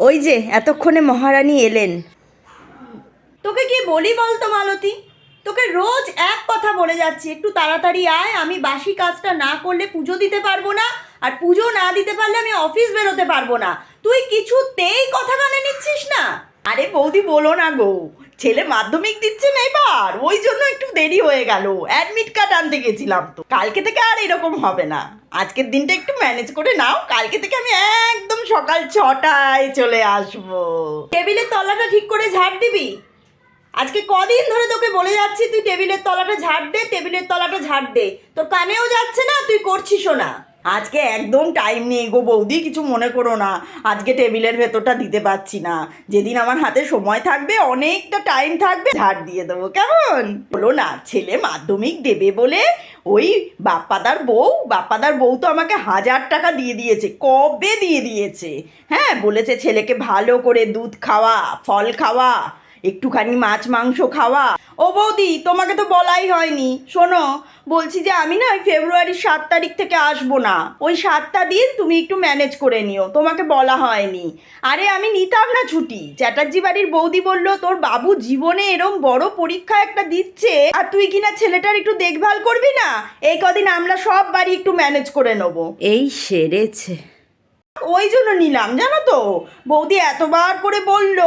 ওই যে, এতক্ষণে মহারানী এলেন। তোকে কি বলি বলতো, মালতী? তোকে রোজ এক কথা বলে যাচ্ছি, একটু তাড়াতাড়ি আয়, আমি বাসি কাজটা না করলে পুজো দিতে পারব না, আর পুজো না দিতে পারলে আমি অফিস বেরোতে পারব না। তুই কিছুতেই কথা কানে নিচ্ছিস না। আরে বৌদি, বলো না গো। ছেলে মাধ্যমিক দিচ্ছে না এবার, ওই জন্য একটু দেরি হয়ে গেল। অ্যাডমিট কার্ড আনতে গেছিলাম তো। কালকে থেকে আর এরকম হবে না। আজকের দিনটা একটু ম্যানেজ করে নাও, কালকে থেকে আমি একদম সকাল ছটায় চলে আসব। টেবিলের তলাটা ঠিক করে ঝাড় দিবি? আজকে কদিন ধরে তোকে বলে যাচ্ছি তুই টেবিলের তলাটা ঝাড় দে টেবিলের তলাটা ঝাড় দে। তোর কানেও যাচ্ছে না তুই করছিসও না। আজকে একদম টাইম নেই গো বৌদি কিছু মনে করো না। আজকে টেবিলের ভেতরটা দিতে পারছি না। যেদিন আমার হাতে সময় থাকবে অনেকটা টাইম থাকবে ঝাড় দিয়ে দেবো কেমন? বলো না ছেলে মাধ্যমিক দেবে বলে ওই বাপ্পাদার বউ বাপ্পাদার বউ তো আমাকে হাজার টাকা দিয়ে দিয়েছে, কবে দিয়ে দিয়েছে? হ্যাঁ বলেছে ছেলেকে ভালো করে দুধ খাওয়া, ফল খাওয়া একটুখানি মাছ মাংস খাওয়া। ও বৌদি তোমাকে তো বলাই হয়নি। শোনো বলছি যে আমি না ওই ফেব্রুয়ারির সাত তারিখ থেকে আসব না। ওই সাতটা দিন তুমি একটু ম্যানেজ করে নিও তোমাকে বলা হয়নি। আরে আমি নিতাম না ছুটি। চ্যাটার্জি বাড়ির বৌদি বলল তোর বাবু জীবনে এরম বড় পরীক্ষা একটা দিচ্ছে আর তুই কিনা ছেলেটার একটু দেখভাল করবি না? এই কদিন আমরা সব বাড়ি একটু ম্যানেজ করে নেব। এই সেরেছে। ওই জন্য নিলাম জানো তো। বৌদি এতবার করে বলল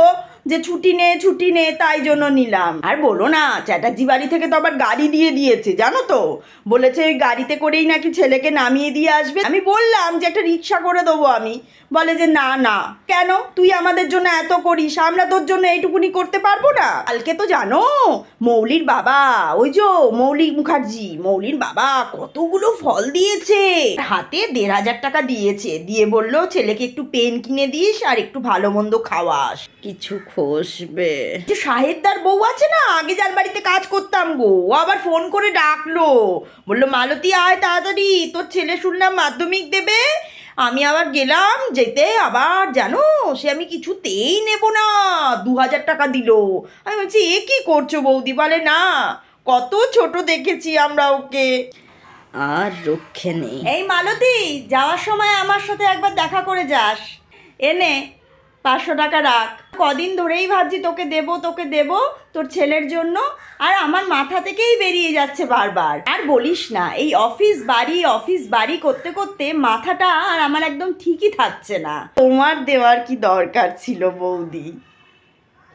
যে ছুটি নে ছুটি নে, তাই জন্য নিলাম। আর বলো না, চ্যাটার্জি বাড়ি থেকে তো আবার গাড়ি দিয়ে দিয়েছে, জানো তো? বলেছে ওই গাড়িতে করেই নাকি ছেলেকে নামিয়ে দিয়ে আসবে। আমি বললাম যে একটা রিক্সা করে দেবো আমি। বলে যে না না। কেন? তুই আমাদের জন্য এত করিস, আমরা তোর জন্য এইটুকুনি করতে পারব না। কালকে তো জানো, মৌলির বাবা, ওই যে মৌলিক মুখার্জি, মৌলির বাবা কতগুলো ফল দিয়েছে। হাতে দেড় হাজার টাকা দিয়েছে। দিয়ে বলল, ছেলেকে একটু পেন কিনে দিস আর একটু ভালো মন্দ খাওয়াস। কিছু খসবে যে সাহেবদার বউ আছে না আগে যার বাড়িতে কাজ করতাম গো ও আবার ফোন করে ডাকলো। বলল মালতী আয় তাড়াতাড়ি তোর ছেলে শুনলাম মাধ্যমিক দেবে। আমি আবার গেলাম যেতে আবার জানো সে আমি কিছুতেই নেব না দু হাজার টাকা দিল। আমি বলছি এ কি করছ বৌদি বলে না কত ছোট দেখেছি আমরা ওকে। আর রক্ষে নেই। এই মালতী যাওয়ার সময় আমার সাথে একবার দেখা করে যাস। এনে পাঁচশো টাকা রাখ। কদিন ধরেই ভাবছি তোকে দেব তোকে দেব তোর ছেলের জন্য। আর আমার মাথা থেকেই বেরিয়ে যাচ্ছে বারবার। আর বলিস না, এই অফিস বাড়ি অফিস বাড়ি করতে করতে মাথাটা আর আমার একদম ঠিকই থাকছে না। তোমার দেওয়ার কি দরকার ছিল বৌদি?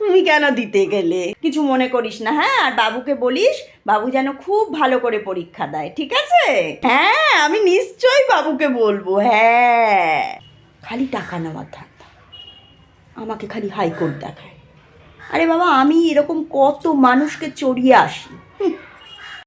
তুমি কেন দিতে গেলে? কিছু মনে করিস না হ্যাঁ? আর বাবুকে বলিস, বাবু যেন খুব ভালো করে পরীক্ষা দেয়, ঠিক আছে? হ্যাঁ আমি নিশ্চয়ই বাবুকে বলব হ্যাঁ। খালি টাকা নেওয়ার ধান্দা আমাকে খালি হাইকোর্ট দেখায়। আরে বাবা আমি এরকম কত মানুষকে চড়িয়ে আসি।